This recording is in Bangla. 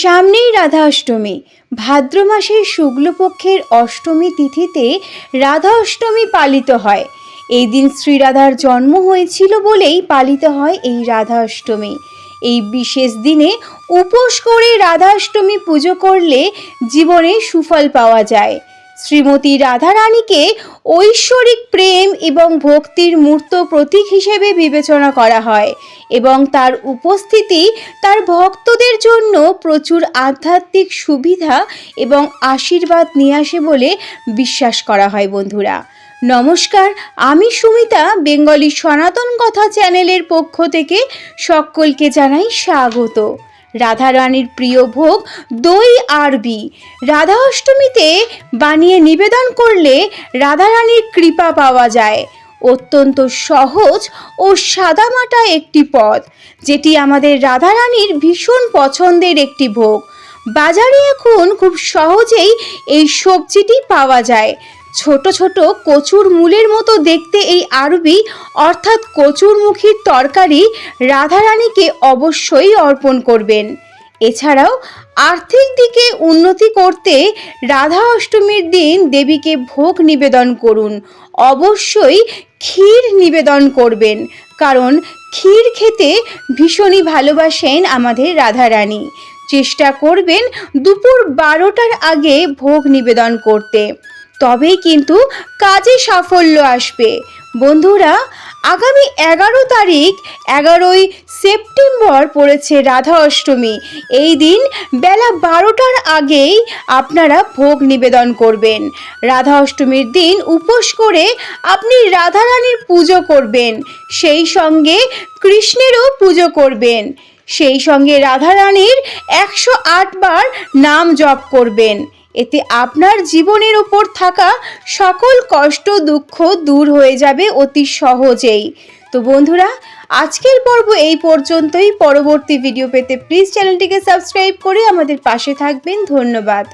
সামনেই রাধা অষ্টমী ভাদ্র মাসের শুক্লপক্ষের অষ্টমী তিথিতে রাধা অষ্টমী পালিত হয়। এই দিন শ্রীরাধার জন্ম হয়েছিল বলেই পালিত হয় এই রাধা অষ্টমী এই বিশেষ দিনে উপোস করে রাধা অষ্টমী পুজো করলে জীবনে সুফল পাওয়া যায়। শ্রীমতী রাধারানীকে ঐশ্বরিক প্রেম এবং ভক্তির মূর্ত প্রতীক হিসেবে বিবেচনা করা হয় এবং তার উপস্থিতি তার ভক্তদের জন্য প্রচুর আধ্যাত্মিক সুবিধা এবং আশীর্বাদ নিয়ে আসে বলে বিশ্বাস করা হয় বন্ধুরা। নমস্কার, আমি সুমিতা, বেঙ্গলি সনাতন কথা চ্যানেলের পক্ষ থেকে সকলকে জানাই স্বাগত। রাধারানীর প্রিয় ভোগ দই আরবি রাধা অষ্টমীতে বানিয়ে নিবেদন করলে রাধারানীর কৃপা পাওয়া যায়। অত্যন্ত সহজ ও সাদামাটা একটি পদ, যেটি আমাদের রাধারানীর ভীষণ পছন্দের একটি ভোগ। বাজারে এখন খুব সহজেই এই সবজিটি পাওয়া যায়। ছোট ছোট কচুর মূলের মতো দেখতে এই আরবি, অর্থাৎ কচুরমুখীর তরকারি রাধারানীকে অবশ্যই অর্পণ করবেন। এছাড়াও আর্থিক দিকে উন্নতি করতে রাধা অষ্টমীর দিন দেবীকে ভোগ নিবেদন করুন। অবশ্যই ক্ষীর নিবেদন করবেন, কারণ ক্ষীর খেতে ভীষণই ভালোবাসেন আমাদের রাধারানী। চেষ্টা করবেন দুপুর বারোটার আগে ভোগ নিবেদন করতে। তবেই কিন্তু কাজে সাফল্য আসবে। বন্ধুরা, আগামী এগারো তারিখ, এগারোই সেপ্টেম্বর পড়েছে রাধা অষ্টমী। এই দিন বেলা বারোটার আগেই আপনারা ভোগ নিবেদন করবেন। রাধা অষ্টমীর দিন উপোস করে আপনি রাধারানীর পুজো করবেন। সেই সঙ্গে কৃষ্ণেরও পুজো করবেন। সেই সঙ্গে রাধারানীর একশো বার নাম জপ করবেন। এতে আপনার জীবনের উপর থাকা সকল কষ্ট, দুঃখ দূর হয়ে যাবে অতি সহজেই। তো বন্ধুরা, আজকের পর্ব এই পর্যন্তই। পরবর্তী ভিডিও পেতে প্লিজ চ্যানেলটিকে সাবস্ক্রাইব করে আমাদের পাশে থাকবেন। ধন্যবাদ।